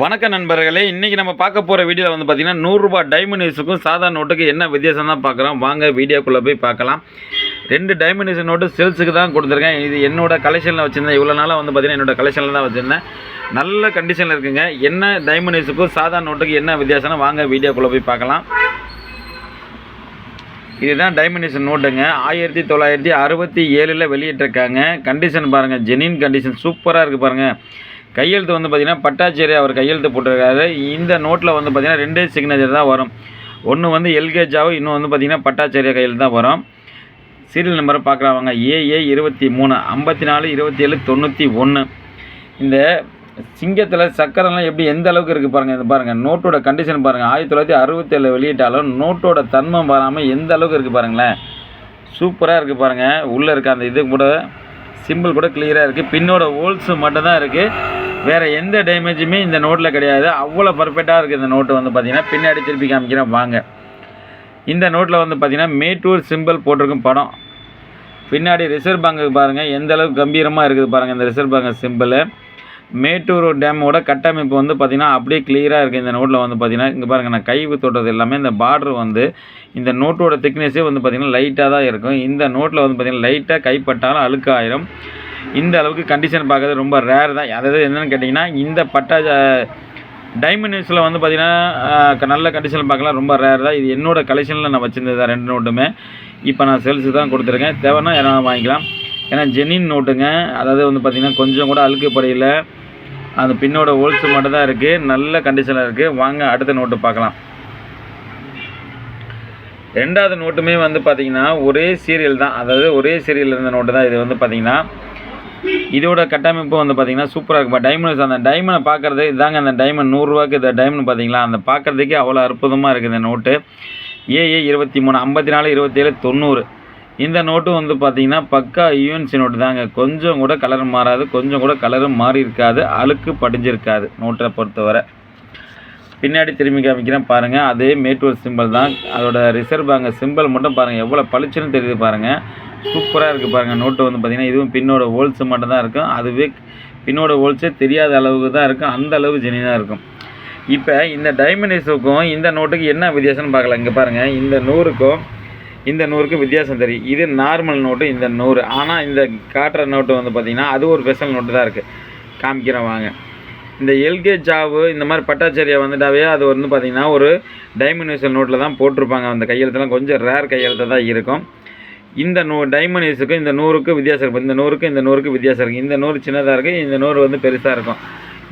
வணக்கம் நண்பர்களே இன்றைக்கி நம்ம பார்க்க போகிற வீடியோவில் வந்து பார்த்திங்கன்னா நூறுரூபா டைமண்ட் நோட்டுக்கும் சாதாரண நோட்டுக்கு என்ன வித்தியாசம் தான் பார்க்குறோம்? வாங்க வீடியோக்குள்ளே போய் பார்க்கலாம். ரெண்டு டைமண்ட் நோட்ஸ் நோட்டு சேல்ஸுக்கு தான் கொடுத்துருக்கேன். இது என்னோடய கலெக்ஷனில் வச்சுருந்தேன். இவ்வளோ நாளாக வந்து பார்த்திங்கன்னா என்னோட கலெக்ஷனில் தான் வச்சுருந்தேன். நல்ல கண்டிஷனில் இருக்குங்க. என்ன டைமண்ட் நோட்ஸுக்கும் சாதாரண நோட்டுக்கு என்ன வித்தியாசம்னா வாங்க வீடியோக்குள்ளே போய் பார்க்கலாம். இதுதான் டைமண்டேஷன் நோட்டுங்க ஆயிரத்தி தொள்ளாயிரத்தி அறுபத்தி ஏழில் வெளியிட்டிருக்காங்க. கண்டிஷன் பாருங்கள் ஜெனின் கண்டிஷன் சூப்பராக இருக்குது பாருங்கள் கையெழுத்து வந்து பார்த்திங்கன்னா பட்டாச்சேரி அவர் கையெழுத்து போட்டிருக்காரு. இந்த நோட்டில் வந்து பார்த்திங்கன்னா ரெண்டே சிக்னேச்சர் தான் வரும். ஒன்று வந்து எல்கேஜாவும் இன்னும் வந்து பார்த்திங்கன்னா பட்டாச்சேரிய கையெழுத்து தான் வரும். சீரியல் நம்பரை பார்க்குறாங்க ஏஏ இருபத்தி மூணு ஐம்பத்தி நாலு இருபத்தி ஏழு தொண்ணூற்றி ஒன்று இந்த சிங்கத்தில் சக்கரெல்லாம் எப்படி எந்த அளவுக்கு இருக்குது பாருங்கள் இது பாருங்கள் நோட்டோட கண்டிஷன் பாருங்கள் ஆயிரத்தி தொள்ளாயிரத்தி அறுபத்தேழு வெளியிட்டாலும் நோட்டோட தன்மம் வராமல் எந்த அளவுக்கு இருக்குது பாருங்களேன். சூப்பராக இருக்குது பாருங்கள் உள்ளே இருக்க அந்த இது கூட சிம்பிள் கூட கிளியராக இருக்குது பின்னோட ஹோல்ஸு மட்டும் தான் இருக்குது வேறு எந்த டேமேஜுமே இந்த நோட்டில் கிடையாது. அவ்வளோ பர்ஃபெக்டாக இருக்குது இந்த நோட்டு வந்து பார்த்திங்கன்னா பின்னாடி திருப்பி காமிக்கிறேன். வாங்க. இந்த நோட்டில் வந்து பார்த்திங்கன்னா மேட்டூர் சிம்பிள் போட்டிருக்கும் படம். பின்னாடி ரிசர்வ் பேங்க்கு பாருங்கள் எந்த அளவுக்கு கம்பீரமாக இருக்குது பாருங்கள் இந்த ரிசர்வ் பேங்க் சிம்பிள் மேட்டூர் டேமோட கட்டமைப்பு வந்து பார்த்திங்கன்னா அப்படியே கிளியராக இருக்குது இந்த நோட்டில் வந்து பார்த்திங்கன்னா இங்கே பாருங்கள் நான் கை தொட்டது எல்லாமே இந்த பார்டர் வந்து இந்த நோட்டோட திக்னஸே வந்து பார்த்திங்கன்னா லைட்டாக தான் இருக்கும். இந்த நோட்டில் வந்து பார்த்திங்கன்னா லைட்டாக கைப்பட்டாலும் அழுக்காயிரும். இந்த அளவுக்கு கண்டிஷன் பார்க்கறது ரொம்ப ரேர் தான். அதாவது என்னென்னு கேட்டிங்கன்னா இந்த பட்டா டைமண்ட் நியூஸில் வந்து பார்த்திங்கன்னா நல்ல கண்டிஷனில் பார்க்கலாம். ரொம்ப ரேர் தான். இது என்னோடய கலெக்ஷனில் நான் வச்சுருந்தது தான் ரெண்டு நோட்டுமே இப்போ நான் சேல்ஸுக்கு தான் கொடுத்துருக்கேன். தேவைன்னா என்ன வாங்கிக்கலாம். ஏன்னா ஜெனின் நோட்டுங்க அதாவது வந்து பார்த்திங்கன்னா கொஞ்சம் கூட அழுக்கு படையில் அந்த பின்னோட ஹோல்ஸ் மட்டும் தான் இருக்குது நல்ல கண்டிஷனில் இருக்குது வாங்க அடுத்த நோட்டு பார்க்கலாம். ரெண்டாவது நோட்டுமே வந்து பார்த்திங்கன்னா ஒரே சீரியல் தான். அதாவது ஒரே சீரியல் இருந்த நோட்டு தான் இது வந்து பார்த்திங்கன்னா இதோட கட்டமைப்பு வந்து பார்த்திங்கன்னா சூப்பராக இருக்கும் டைமண்ட்ஸ் அந்த டைமண்டை பார்க்குறது இதாங்க அந்த டைமண்ட் நூறுரூவாக்கு இந்த டைமண்ட் பார்த்தீங்களா அந்த பார்க்குறதுக்கே அவ்வளோ அற்புதமாக இருக்குது இந்த நோட்டு ஏஏ இருபத்தி மூணு ஐம்பத்தி நாலு இருபத்தேழு தொண்ணூறு. இந்த நோட்டும் வந்து பார்த்திங்கன்னா பக்கா யூஎன்சி நோட்டு தாங்க. கொஞ்சம் கூட கலர் மாறாது கொஞ்சம் கூட கலரும் மாறி இருக்காது அழுக்கு படிஞ்சிருக்காது நோட்டை பொறுத்தவரை. பின்னாடி திரும்பி காமிக்கிறேன் பாருங்கள் அதே மேட்டூர் சிம்பிள் தான். அதோட ரிசர்வ் பேங்க் சிம்பிள் மட்டும் பாருங்கள் எவ்வளோ பளிச்சுன்னு தெரியுது பாருங்கள் சூப்பராக இருக்குது பாருங்கள் நோட்டு வந்து பார்த்திங்கன்னா இதுவும் பின்னோட ஹோல்ஸ் மட்டும் தான் இருக்கும். அதுவே பின்னோட ஹோல்ஸே தெரியாத அளவுக்கு தான் இருக்கும். அந்த அளவு ஜெனினாக இருக்கும். இப்போ இந்த டைமண்டிஸுக்கும் இந்த நோட்டுக்கு என்ன வித்தியாசம்னு பார்க்கலாம். இங்கே பாருங்கள் இந்த நூறுக்கும் இந்த நூறுக்கு வித்தியாசம் தெரியும். இது நார்மல் நோட்டு இந்த நூறு. ஆனால் இந்த காட்டுற நோட்டு வந்து பார்த்திங்கன்னா அது ஒரு ஸ்பெஷல் நோட்டு தான் இருக்குது காமிக்கிறேன் வாங்க. இந்த எல்கே ஜாவு இந்த மாதிரி பட்டாச்சேரியை வந்துட்டாவே அது வந்து பார்த்திங்கன்னா ஒரு டைமண்ட் நோட்டில் தான் போட்டிருப்பாங்க. அந்த கையெழுத்துலாம் கொஞ்சம் ரேர் கையெழுத்து தான் இருக்கும். இந்த நூ டைமண்ட் இந்த நூறுக்கு வித்தியாசம் இருக்கும். இந்த நூறுக்கு இந்த நூறுக்கு வித்தியாசம் இருக்குது இந்த நூறு சின்னதாக இருக்குது இந்த நூறு வந்து பெருசாக இருக்கும்.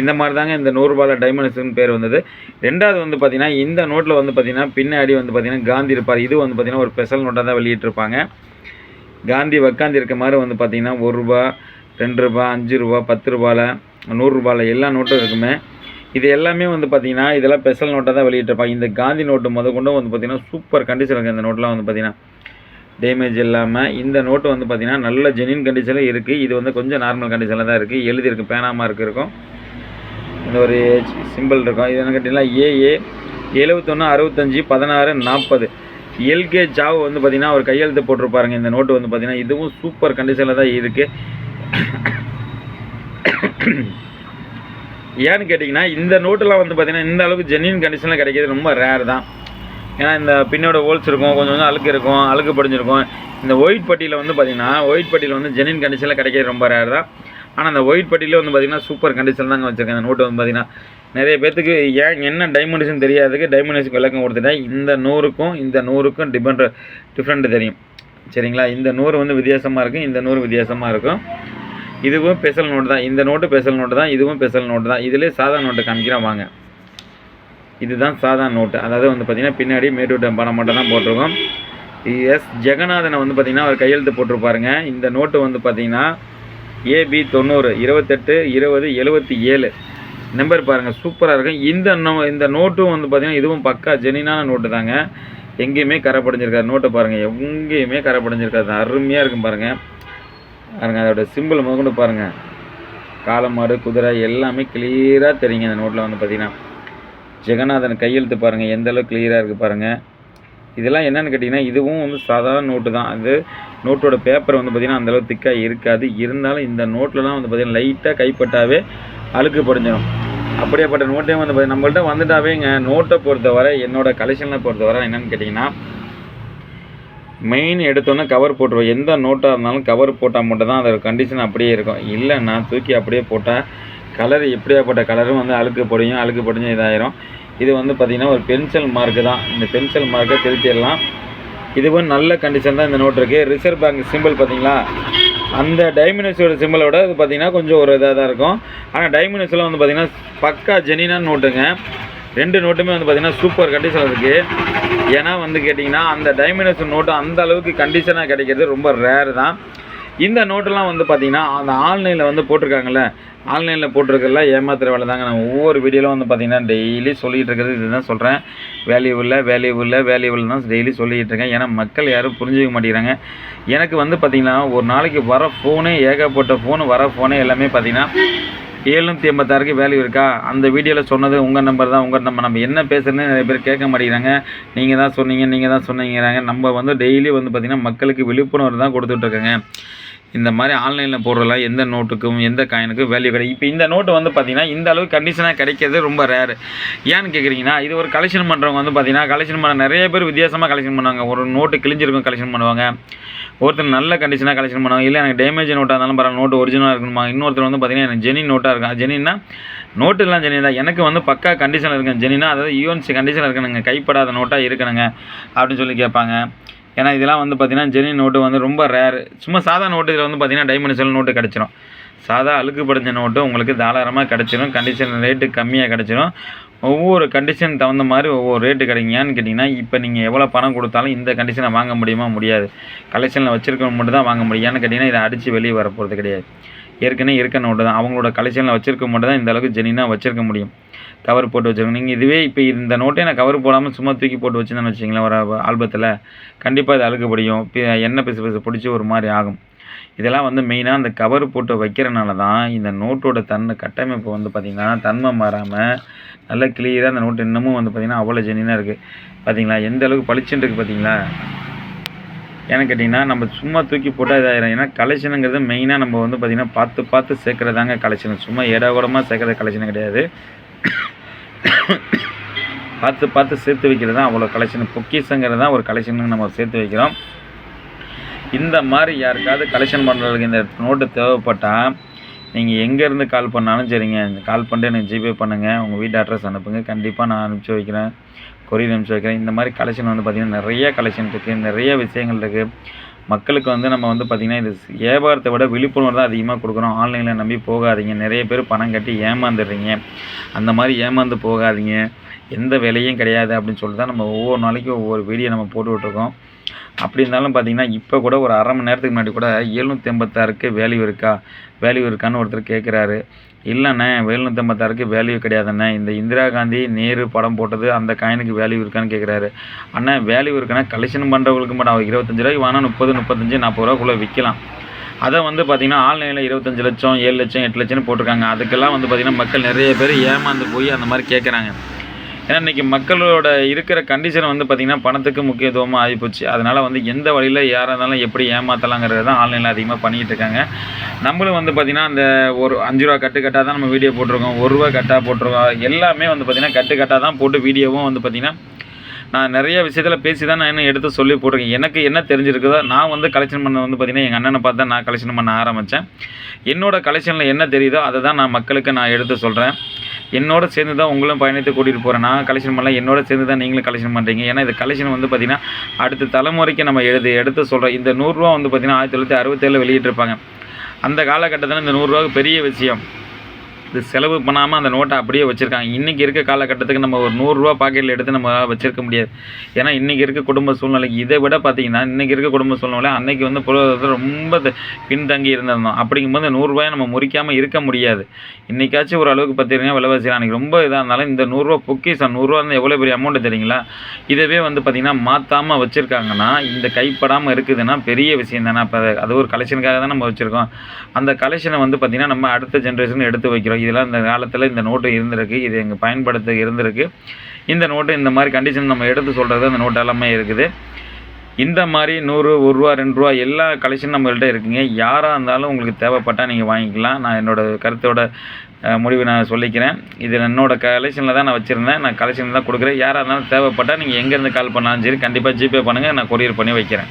இந்த மாதிரி தாங்க இந்த நூறுரூபாவில் டைமண்ட்ஸுன்னு பேர் வந்தது. ரெண்டாவது வந்து பார்த்திங்கன்னா இந்த நோட்டில் வந்து பார்த்திங்கன்னா பின்னாடி வந்து பார்த்திங்கன்னா காந்தி இருப்பார். இது வந்து பார்த்திங்கன்னா ஒரு ஸ்பெஷல் நோட்டாக தான் வெளியிட்டிருப்பாங்க. காந்தி உக்காந்தி இருக்க மாதிரி வந்து பார்த்திங்கன்னா ஒரு ரூபா ரெண்டு ரூபா அஞ்சு ரூபா பத்து ரூபாயில் நூறுரூபாவில் எல்லா நோட்டும் இருக்குமே. இது எல்லாமே வந்து பார்த்திங்கன்னா இதெல்லாம் ஸ்பெஷல் நோட்டாக தான் வெளியிட்டிருப்பாங்க. இந்த காந்தி நோட்டு முத கொண்டும் வந்து பார்த்திங்கன்னா சூப்பர் கண்டிஷன் இருக்குது இந்த நோட்டெலாம் வந்து பார்த்திங்கன்னா டேமேஜ் இல்லாமல் இந்த நோட்டு வந்து பார்த்திங்கன்னா நல்ல ஜெனின் கண்டிஷனில் இருக்குது இது வந்து கொஞ்சம் நார்மல் கண்டிஷனில் தான் இருக்குது எழுதியிருக்கு பேனாமல் இருக்கு இருக்கும். இந்த ஒரு சிம்பிள் இருக்கும். இது என்ன கேட்டிங்கன்னா ஏஏ எழுபத்தொன்று அறுபத்தஞ்சி பதினாறு நாற்பது எல்கே ஜாவ் வந்து பார்த்திங்கன்னா அவர் கையெழுத்து போட்டிருப்பாருங்க. இந்த நோட்டு வந்து பார்த்திங்கன்னா இதுவும் சூப்பர் கண்டிஷனில் தான் இருக்குது ஏன்னு கேட்டிங்கன்னா இந்த நோட்டெலாம் வந்து பார்த்திங்கன்னா இந்த அளவுக்கு ஜென்யூன் கண்டிஷனில் கிடைக்கிறது ரொம்ப ரேர் தான். ஏன்னா இந்த பின்னோட ஹோல்ஸ் இருக்கும் கொஞ்சம் கொஞ்சம் அழுக்கு இருக்கும் அழுக்கு படிஞ்சிருக்கும். இந்த ஒயிட் பட்டியில் வந்து பார்த்திங்கன்னா ஒயிட் பட்டியில் வந்து ஜென்யூன் கண்டிஷனில் கிடைக்கிறது ரொம்ப ரேர் தான். ஆனால் அந்த ஒயிட் பட்டியில் வந்து பார்த்திங்கன்னா சூப்பர் கண்டிஷன் தாங்க வச்சுருக்கேன். அந்த நோட்டு வந்து பார்த்திங்கன்னா நிறைய பேர்த்துக்கு ஏன் என்ன டைமென்ஷன் தெரியாதுக்கு டைமென்ஷன் விளக்கம் கொடுத்துட்டேன். இந்த நூறுக்கும் இந்த நூறுக்கும் டிஃப்ரெண்ட் டிஃப்ரெண்ட் தெரியும். சரிங்களா? இந்த நூறு வந்து வித்தியாசமாக இருக்கும் இந்த நூறு வித்தியாசமாக இருக்கும் இதுவும் ஸ்பெஷல் நோட்டு தான். இந்த நோட்டு ஸ்பெஷல் நோட்டு தான் இதுவும் ஸ்பெஷல் நோட்டு தான். இதிலே சாதா நோட்டு காமிக்கிறேன் வாங்க. இதுதான் சாதா நோட்டு அதாவது வந்து பார்த்திங்கன்னா பின்னாடி மேட்டூட்ட பணம் மட்டும் தான் போட்டிருக்கோம். எஸ் ஜெகநாதனை வந்து பார்த்திங்கன்னா அவர் கையெழுத்து போட்டிருப்பாருங்க. இந்த நோட்டு வந்து பார்த்திங்கன்னா ஏபி தொண்ணூறு இருபத்தெட்டு இருபது எழுபத்தி ஏழு. நம்பர் பாருங்கள் சூப்பராக இருக்கும். இந்த நோ இந்த நோட்டும் வந்து பார்த்திங்கன்னா இதுவும் பக்கா ஜெனினான நோட்டு தாங்க. எங்கேயுமே கரை நோட்டை பாருங்கள் எங்கேயுமே கரை படிஞ்சிருக்காது. அருமையாக இருக்கும் பாருங்கள் பாருங்கள் அதோட சிம்பிள் முதற்கொண்டு பாருங்கள் காலமாடு குதிரை எல்லாமே கிளியராக தெரியுங்க இந்த நோட்டில் வந்து பார்த்திங்கன்னா ஜெகநாதன் கையெழுத்து பாருங்கள் எந்த கிளியராக இருக்குது பாருங்கள் இதெல்லாம் என்னென்னு கேட்டிங்கன்னா இதுவும் வந்து சாதாரண நோட்டு தான். அது நோட்டோட பேப்பர் வந்து பார்த்திங்கன்னா அந்தளவு திக்காக இருக்காது. இருந்தாலும் இந்த நோட்லலாம் வந்து பார்த்திங்கன்னா லைட்டாக கைப்பட்டாவே அழுக்கு படிஞ்சிடும் அப்படியேப்பட்ட நோட்டே வந்து பார்த்திங்கன்னா நம்மள்ட்ட வந்துட்டாவேங்க நோட்டை பொறுத்தவரை என்னோடய கலெக்ஷனை பொறுத்தவரை என்னென்னு கேட்டிங்கன்னா மெயின் எடுத்தோன்னே கவர் போட்டுருவோம். எந்த நோட்டாக இருந்தாலும் கவர் போட்டால் மட்டும் தான் அதோட கண்டிஷன் அப்படியே இருக்கும். இல்லைன்னா தூக்கி அப்படியே போட்டால் கலர் எப்படியாப்பட்ட கலரும் வந்து அழுக்கு படியும் அழுக்கு படிஞ்சு இதாயிரும். இது வந்து பார்த்திங்கன்னா ஒரு பென்சில் மார்க்கு தான். இந்த பென்சில் மார்க்கை திருத்திடலாம். இதுவும் நல்ல கண்டிஷன் தான் இந்த நோட் இருக்குது ரிசர்வ் பேங்க் சிம்பிள் பார்த்தீங்களா அந்த டைமினஸோட சிம்பிளோட இது பார்த்தீங்கன்னா கொஞ்சம் ஒரு இதாக தான் இருக்கும். ஆனால் டைமினஸில் வந்து பார்த்திங்கன்னா பக்கா ஜெனினான நோட்டுங்க ரெண்டு நோட்டுமே வந்து பார்த்தீங்கன்னா சூப்பர் கண்டிஷன் இருக்குது ஏன்னா வந்து கேட்டிங்கன்னா அந்த டைமினஸ் நோட்டு அந்த அளவுக்கு கண்டிஷனாக கிடைக்கிறது ரொம்ப ரேர் தான். இந்த நோட்டெல்லாம் வந்து பார்த்தீங்கன்னா அந்த ஆன்லைனில் வந்து போட்டிருக்காங்கல்ல ஆன்லைனில் போட்டிருக்கல ஏமாத்துற வேலை தாங்க. நான் ஒவ்வொரு வீடியோவில் வந்து பார்த்திங்கன்னா டெய்லி சொல்லிகிட்டு இருக்கிறது இதுதான் சொல்கிறேன் வேல்யூவில் வேல்யூவில் வேல்யூவில் தான் டெய்லி சொல்லிகிட்டு இருக்கேன். ஏன்னா மக்கள் யாரும் புரிஞ்சுக்க மாட்டேங்கிறாங்க. எனக்கு வந்து பார்த்திங்கன்னா ஒரு நாளைக்கு வர ஃபோனு ஏகப்பட்ட ஃபோனு வர ஃபோனு எல்லாமே பார்த்தீங்கன்னா ஏழ்நூற்றி எண்பத்தாறுக்கு வேல்யூ இருக்கா? அந்த வீடியோவில் சொன்னது உங்கள் நம்பர் தான் உங்கள் நம்பர் நம்ம என்ன பேசுகிறேன்னு நிறைய பேர் கேட்க மாட்டேங்கிறாங்க. நீங்கள் தான் சொன்னீங்க நீங்கள் தான் சொன்னீங்கிறாங்க. நம்ம வந்து டெய்லி வந்து பார்த்திங்கன்னா மக்களுக்கு விழிப்புணர்வு தான் கொடுத்துட்ருக்கேங்க இந்த மாதிரி ஆன்லைனில் போடுறதுலாம் எந்த நோட்டுக்கும் எந்த காயினுக்கும் வேல்யூ கிடைக்கும் இப்போ இந்த நோட்டு வந்து பார்த்திங்கன்னா இந்த அளவுக்கு கண்டிஷனாக கிடைக்கிறது ரொம்ப ரேர் ஏன்னு கேட்குறீங்கன்னா இது ஒரு கலெக்ஷன் பண்ணுறவங்க வந்து பார்த்திங்கன்னா கலெக்ஷன் பண்ண நிறைய பேர் வித்தியாசமாக கலெக்ஷன் பண்ணுவாங்க. ஒரு நோட்டு கிழிஞ்சிருக்கும் கலெக்ஷன் பண்ணுவாங்க. ஒருத்தர் நல்ல கண்டிஷனாக கலெக்ஷன் பண்ணுவாங்க. இல்லை எனக்கு டேமேஜ் நோட்டாக இருந்தாலும் பரவாயில்ல நோட்டு ஒரிஜினலாக இருக்கணுமா இன்னொருத்தர் வந்து பார்த்திங்கன்னா எனக்கு ஜெனி நோட்டாக இருக்கும் ஜெனின்னா நோட்டுலாம் ஜெனி தான். எனக்கு வந்து பக்கா கண்டிஷனில் இருக்கேன் ஜெனினா அதாவது யூஎன்சி கண்டிஷனில் இருக்கணுங்க. கைப்படாத நோட்டாக இருக்கணுங்க. அப்படின்னு சொல்லி கேட்பாங்க. ஏன்னா இதெல்லாம் வந்து பார்த்திங்கன்னா ஜெனி நோட்டு வந்து ரொம்ப ரேர் சும்மா சாதா நோட்டு இதில் வந்து பார்த்திங்கன்னா டைமென்ஷனல் நோட்டு கிடச்சிரும். சாதா அழுக்கு படிஞ்ச நோட்டு உங்களுக்கு தாராளமாக கிடச்சிரும். கண்டிஷன் ரேட்டு கம்மியாக கிடச்சிரும். ஒவ்வொரு கண்டிஷன் தகுந்த மாதிரி ஒவ்வொரு ரேட்டு கிடைக்குங்கன்னு கேட்டிங்கன்னா இப்போ நீங்கள் எவ்வளோ பணம் கொடுத்தாலும் இந்த கண்டிஷனை வாங்க முடியுமா? முடியாது. கலெக்ஷனில் வச்சுருக்க மட்டும் தான் வாங்க முடியும். ஏன்னு கேட்டிங்கன்னா இதை அடித்து வெளியே வர போகிறது கிடையாது. ஏற்கனவே இருக்க நோட்டு தான். அவங்களோட கலெக்ஷனில் வச்சுருக்க மட்டும் தான் இந்த அளவுக்கு ஜெனினாக வச்சுருக்க முடியும். கவர் போட்டு வச்சுருக்கோம். நீங்கள் இதுவே இப்போ இந்த நோட்டை நான் கவர் போடாமல் சும்மா தூக்கி போட்டு வச்சுருந்தேன்னு வச்சிங்களேன் ஒரு ஆல்பத்தில். கண்டிப்பாக இது அழுகுபடியும் பி- எண்ணெய் பிசு பிசு பிடிச்சி ஒரு மாதிரி ஆகும். இதெல்லாம் வந்து மெயினாக அந்த கவர் போட்டு வைக்கிறனால தான் இந்த நோட்டோட தன்மை கட்டமைப்பு வந்து பார்த்திங்கன்னா தன்மை மாறாமல் நல்லா கிளியராக அந்த நோட்டு இன்னமும் வந்து பார்த்திங்கன்னா அவ்வளோ ஜெனினாக இருக்குது பார்த்தீங்களா எந்த அளவுக்கு பளிச்சுன்னு இருக்குது பார்த்திங்களா ஏன்னு கேட்டிங்கன்னா நம்ம சும்மா தூக்கி போட்டால் இதாகிடும் ஏன்னா கலெக்ஷனுங்கிறது மெயினாக நம்ம வந்து பார்த்திங்கன்னா பார்த்து பார்த்து சேர்க்குறதாங்க கலெக்ஷன் சும்மா ஏடாகூடமாக சேர்க்குற கலெக்ஷன் கிடையாது. பார்த்து பார்த்து சேர்த்து வைக்கிறது தான் அவ்வளோ கலெக்ஷன் பொக்கிஷங்கிறது தான் ஒரு கலெக்ஷனுக்கு நம்ம சேர்த்து வைக்கிறோம். இந்த மாதிரி யாருக்காவது கலெக்ஷன் பண்ணுறதுக்கு இந்த நோட்டு தேவைப்பட்டால் நீங்கள் எங்கேருந்து கால் பண்ணாலும் சரிங்க. கால் பண்ணிட்டு எனக்கு ஜிபே பண்ணுங்கள் உங்கள் வீட்டு அட்ரஸ் அனுப்புங்க. கண்டிப்பாக நான் அனுப்பிச்சி வைக்கிறேன். கொரியர் அனுப்பிச்சி வைக்கிறேன். இந்த மாதிரி கலெக்ஷன் வந்து பார்த்திங்கன்னா நிறைய கலெக்ஷன் இருக்குது நிறைய விஷயங்கள் இருக்குது மக்களுக்கு வந்து நம்ம வந்து பார்த்திங்கன்னா இது வியாபாரத்தை விட விழிப்புணர்வு தான் அதிகமாக கொடுக்குறோம். ஆன்லைனில் நம்பி போகாதீங்க. நிறைய பேர் பணம் கட்டி ஏமாந்துடுறீங்க. அந்த மாதிரி ஏமாந்து போகாதீங்க. எந்த விலையும் கிடையாது அப்படின்னு சொல்லிட்டு தான் நம்ம ஒவ்வொரு நாளைக்கும் ஒவ்வொரு வீடியோ நம்ம போட்டுக்கிட்டுருக்கோம். அப்படி இருந்தாலும் பார்த்தீங்கன்னா இப்போ கூட ஒரு அரை மணி நேரத்துக்கு முன்னாடி கூட எழுநூற்றி எண்பத்தாறுக்கு வேல்யூ இருக்கா? வேல்யூ இருக்கான்னு ஒருத்தர் கேட்குறாரு இல்லைண்ணே எழுநூற்றி வேல்யூ கிடையாதுண்ணே. இந்த இந்திரா காந்தி நேரு படம் போட்டது அந்த காயினுக்கு வேல்யூ இருக்கான்னு கேட்குறாரு அண்ணா வேல்யூ இருக்குன்னா கலெக்ஷன் பண்ணுறவங்களுக்கு மட்டும் அவர் இருபத்தஞ்சு ரூபாய்க்கு வாங்கினா முப்பது முப்பத்தஞ்சு நாற்பது ரூபாக்குள்ளே விற்கலாம் அதை வந்து பார்த்திங்கன்னா ஆன்லைனில் இருபத்தஞ்சு லட்சம் ஏழு லட்சம் எட்டு லட்சம்னு போட்டிருக்காங்க. அதுக்கெல்லாம் வந்து பார்த்திங்கன்னா மக்கள் நிறைய பேர் ஏமாந்து போய் அந்த மாதிரி கேட்குறாங்க ஏன்னா இன்றைக்கி மக்களோட இருக்கிற கண்டிஷன் வந்து பார்த்திங்கன்னா பணத்துக்கு முக்கியத்துவமாக ஆகிப்போச்சு. அதனால் வந்து எந்த வழியில் யாராக இருந்தாலும் எப்படி ஏமாற்றலாங்கிறது தான் ஆன்லைனில் அதிகமாக பண்ணிகிட்டு இருக்காங்க. நம்மளும் வந்து பார்த்திங்கன்னா அந்த ஒரு அஞ்சு ரூபா கட்டு கட்டாக தான் நம்ம வீடியோ போட்டிருக்கோம். ஒரு ரூபா கட்டாக போட்டிருக்கோம். எல்லாமே வந்து பார்த்திங்கன்னா கட்டு கட்டாக தான் போட்டு வீடியோவும் வந்து பார்த்திங்கன்னா நான் நிறைய விஷயத்தில் பேசி தான் நான் இன்னும் எடுத்து சொல்லி போட்டிருக்கேன். எனக்கு என்ன தெரிஞ்சிருக்குதோ நான் வந்து கலெக்ஷன் பண்ண வந்து பார்த்திங்கன்னா எங்கள் அண்ணனை பார்த்து தான் நான் கலெக்ஷன் பண்ண ஆரம்பித்தேன் என்னோட கலெக்ஷனில் என்ன தெரியுதோ அதை தான் நான் மக்களுக்கு நான் எடுத்து சொல்கிறேன் என்னோட சேர்ந்து தான் உங்களும் பயணத்தை கூட்டிகிட்டு போகிறேன் நான் கலெக்ஷன் பண்ணல என்னோட சேர்ந்து தான் நீங்களும் கலெக்ஷன் பண்ணுறீங்க ஏன்னா இந்த கலெக்ஷன் வந்து பார்த்திங்கன்னா அடுத்த தலைமுறைக்கு நம்ம எழுது எடுத்து சொல்கிறோம் இந்த நூறுரூவா வந்து பார்த்திங்கன்னா ஆயிரத்தி தொள்ளாயிரத்தி அறுபத்தேழில் வெளியிட்டிருப்பாங்க. அந்த காலகட்டத்தில் இந்த நூறுரூவாவுக்கு பெரிய விஷயம். இது செலவு பண்ணாமல் அந்த நோட்டை அப்படியே வச்சுருக்காங்க. இன்றைக்கி இருக்க காலகட்டத்துக்கு நம்ம ஒரு நூறுரூவா பாக்கெட்டில் எடுத்து நம்ம வச்சுருக்க முடியாது. ஏன்னா இன்றைக்கி இருக்க குடும்ப சூழ்நிலைக்கு இதை விட பார்த்தீங்கன்னா இன்றைக்கி இருக்க குடும்ப சூழ்நிலை அன்றைக்கி வந்து பொருளாதாரத்தில் ரொம்ப த- பின்தங்கி இருந்திருந்தோம். அப்படிங்கும்போது நூறுரூவாயை நம்ம முறிக்காமல் இருக்க முடியாது. இன்றைக்காச்சும் ஒரு அளவுக்கு பார்த்தீங்கன்னா விலைவாசி அன்றைக்கி ரொம்ப இதாக இருந்தாலும் இந்த நூறுரூவா பொக்கிஷம் நூறுரூவா இருந்தால் எவ்வளோ பெரிய அமௌண்ட்டு தெரியுங்களா? இதவே வந்து பார்த்திங்கன்னா மாற்றாமல் வச்சுருக்காங்கன்னா இந்த கைப்படாமல் இருக்குதுன்னா பெரிய விஷயம் தானே. அப்போ அது ஒரு கலெக்ஷனுக்காக தான் நம்ம வச்சுருக்கோம். அந்த கலெக்ஷனை வந்து பார்த்திங்கன்னா நம்ம அடுத்த ஜென்ரேஷன் எடுத்து வைக்கிறோம். இதெல்லாம் இந்த காலத்தில் இந்த நோட்டு இருந்திருக்கு. இது எங்கள் பயன்படுத்த இருந்திருக்கு. இந்த நோட்டு இந்த மாதிரி கண்டிஷன் நம்ம எடுத்து சொல்கிறது அந்த நோட்டு எல்லாமே இருக்குது. இந்த மாதிரி நூறு ஒரு ரூபா ரெண்டு ரூபா எல்லா கலெக்ஷன் நம்மள்கிட்ட இருக்குங்க. யாராக இருந்தாலும் உங்களுக்கு தேவைப்பட்டால் நீங்கள் வாங்கிக்கலாம். நான் என்னோடய கருத்தோட முடிவை முடிவு நான் சொல்லிக்கிறேன். இது என்னோட கலெக்ஷனில் தான் நான் வச்சுருந்தேன். நான் கலெக்ஷன் தான் கொடுக்குறேன். யாராக இருந்தாலும் தேவைப்பட்டால் நீங்கள் எங்கேருந்து கால் பண்ணாலும் சரி கண்டிப்பாக ஜிபே பண்ணுங்கள் நான் கொரியர் பண்ணி வைக்கிறேன்.